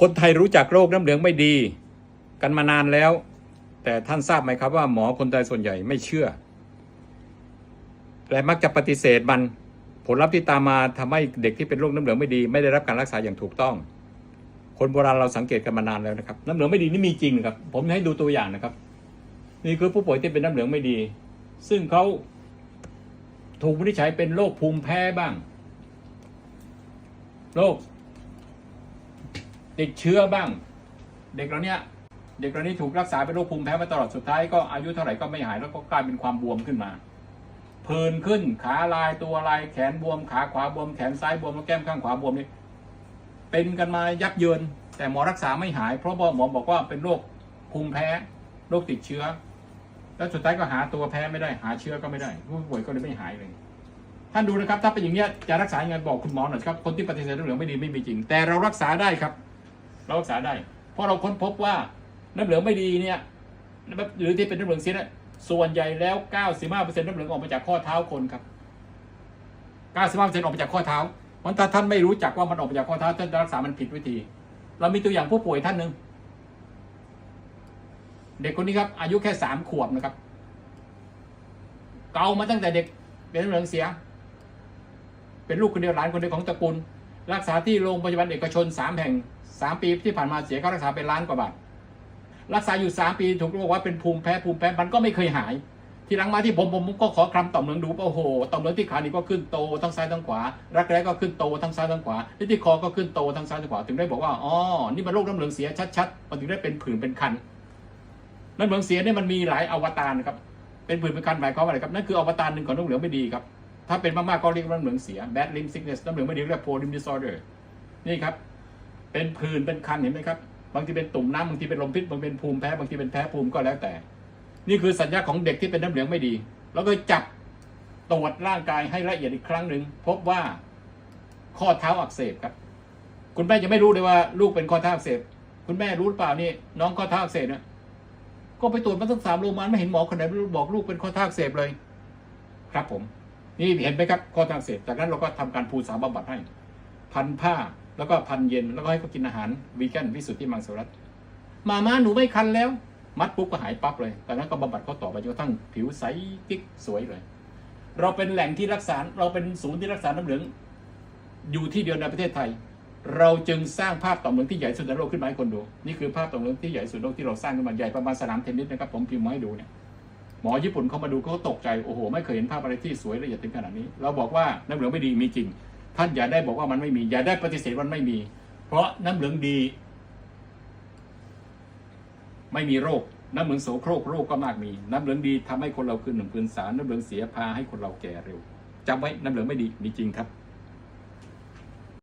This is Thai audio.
คนไทยรู้จักโรคน้ำเหลืองไม่ดี กันมานานแล้ว แต่ท่านทราบไหมครับว่าหมอคนไทยส่วนใหญ่ไม่เชื่อ และมักจะปฏิเสธมันผลลัพธ์ที่ตามมาทำให้เด็กที่เป็นโรคน้ำเหลืองไม่ดีไม่ได้รับการรักษาอย่างถูกต้อง คนโบราณเราสังเกตกันมานานแล้วนะครับ น้ำเหลืองไม่ดีนี่มีจริงครับ ผมให้ดูตัวอย่างนะครับ นี่คือผู้ป่วยที่เป็นน้ำเหลืองไม่ดี ซึ่งเขาถูกวินิจฉัยเป็นโรคภูมิแพ้บ้าง โรค ติดเชื้อบ้าง เด็กเราเนี้ยเด็กเรานี้ถูกรักษาเป็นโรคภูมิแพ้มาตลอดสุดท้ายก็อายุเท่าไหร่ก็ไม่หายแล้วก็กลายเป็นความบวมขึ้นมาผื่นขึ้นขาลายตัวลายแขนบวมขาขวาบวมแขนซ้ายบวมแล้วแก้มข้างขวาบวมนี่เป็นกันมายับเยิน แต่หมอรักษาไม่หายเพราะหมอบอกว่าเป็นโรคภูมิแพ้โรคติดเชื้อ แล้วสุดท้ายก็หาตัวแพ้ไม่ได้หาเชื้อก็ไม่ได้ผู้ป่วยก็เลยไม่หายเลยท่านดูนะครับ ถ้าเป็นอย่างนี้ยจะรักษายังไงบอกคุณหมอหน่อยครับคนที่ปฏิเสธเหลืองไม่ดีไม่มีจริง แต่เรารักษาได้ครับ เรารักษาได้ เพราะเราค้นพบว่าน้ำเหลืองไม่ดีเนี่ยหรือที่เป็นน้ำเหลืองเสียเนี่ยส่วนใหญ่แล้ว 95%น้ำเหลืองออกมาจากข้อเท้าคนครับ 95%ออกมาจากข้อเท้าเพราะถ้าท่านไม่รู้จักว่ามันออกมาจากข้อเท้าท่านรักษามันผิดวิธี เรามีตัวอย่างผู้ป่วยท่านหนึ่งเด็กคนนี้ครับอายุแค่สามขวบนะครับ เกามาตั้งแต่เด็กเป็นน้ำเหลืองเสีย เป็นลูกคนเดียวหลานคนเดียวของตระกูล รักษาที่โรงพยาบาลเอกชนสามแห่งสามปีที่ผ่านมาเสียค่ารักษาเป็นล้านกว่าบาท รักษาอยู่สามปีถูกบอกว่าเป็นภูมิแพ้ภูมิแพ้มันก็ไม่เคยหาย ทีหลังมาที่ผมผมก็ขอคลำต่อมเหลืองดูโอ้โหต่อมเหลืองที่ขานี่ก็ขึ้นโตทั้งซ้ายทั้งขวา รักแร้ก็ขึ้นโตทั้งซ้ายทั้งขวาและที่คอก็ขึ้นโตทั้งซ้ายทั้งขวาถึงได้บอกว่าอ๋อนี่มันโรคน้ำเหลืองเสียชัดๆมันถึงได้เป็นผื่นเป็นคันน้ำเหลืองเสียเนี่ยมันมีหลายอวตารนะครับเป็นผื่นเป็นคันหมายความว่าอะไรครับนั่นคืออวตารหนึ่งของน้ำเหลืองไม่ดีครับ ถ้าเป็นมาก ๆ ก็เรียกว่าน้ำเหลืองเสีย bad limb sickness น้ำเหลืองไม่ดีเรียก poor limb disorder นี่ครับ เป็นผื่นเป็นคันเห็นไหมครับ บางทีเป็นตุ่มน้ำบางทีเป็นลมพิษบางทีเป็นภูมิแพ้บางทีเป็นแพ้ภูมิก็แล้วแต่ นี่คือสัญญาณของเด็กที่เป็นน้ำเหลืองไม่ดี แล้วก็จับตรวจร่างกายให้ละเอียดอีกครั้งหนึ่งพบว่าข้อเท้าอักเสบครับ คุณแม่ยังไม่รู้เลยว่าลูกเป็นข้อเท้าอักเสบ คุณแม่รู้หรือเปล่านี่น้องข้อเท้าอักเสบเนี่ยก็ไปตรวจมาตั้งสามโรงพยาบาลไม่เห็นหมอคนไหนบอกลูกเป็นข้อเท้าอักเสบเลย ครับผม นี่เห็นไหมครับข้อทางเสพจากนั้นเราก็ทำการภูสาบำบัดให้ พันผ้าแล้วก็พันเย็นแล้วก็ให้เขากินอาหารวีแกนวิสุทธิมังสวิรัตมาม่าหนูไม่คันแล้ว มัดปุ๊บก็หายปั๊บเลยจากนั้นก็บำบัดเขาต่อไปจนกระทั่งผิวใสกิ๊กสวยเลย เราเป็นแหล่งที่รักษาเราเป็นศูนย์ที่รักษาน้ำเหลือง อยู่ที่เดียวในประเทศไทย เราจึงสร้างภาพต่อเหลืองที่ใหญ่สุดในโลกขึ้นมาให้คนดู นี่คือภาพต่อเหลืองที่ใหญ่สุดในโลกที่เราสร้างขึ้นมาใหญ่ประมาณสนามเทนนิสนะครับผมพิมพ์มาให้ดูเนี่ย หมอญี่ปุ่นเขามาดูเขาก็ตกใจโอ้โห ไม่เคยเห็นภาพอะไรที่สวยละเอียดถึงขนาดนี้ เราบอกว่าน้ำเหลืองไม่ดีมีจริง ท่านอย่าได้บอกว่ามันไม่มี อย่าได้ปฏิเสธว่ามันไม่มี เพราะน้ำเหลืองดี ไม่มีโรค น้ำเหลืองโสโครกโรคก็มากมี น้ำเหลืองดีทำให้คนเราคืนหนึ่งคืนสารน้ำเหลืองเสียพาให้คนเราแก่เร็วจำไว้น้ำเหลืองไม่ดีมีจริงครับ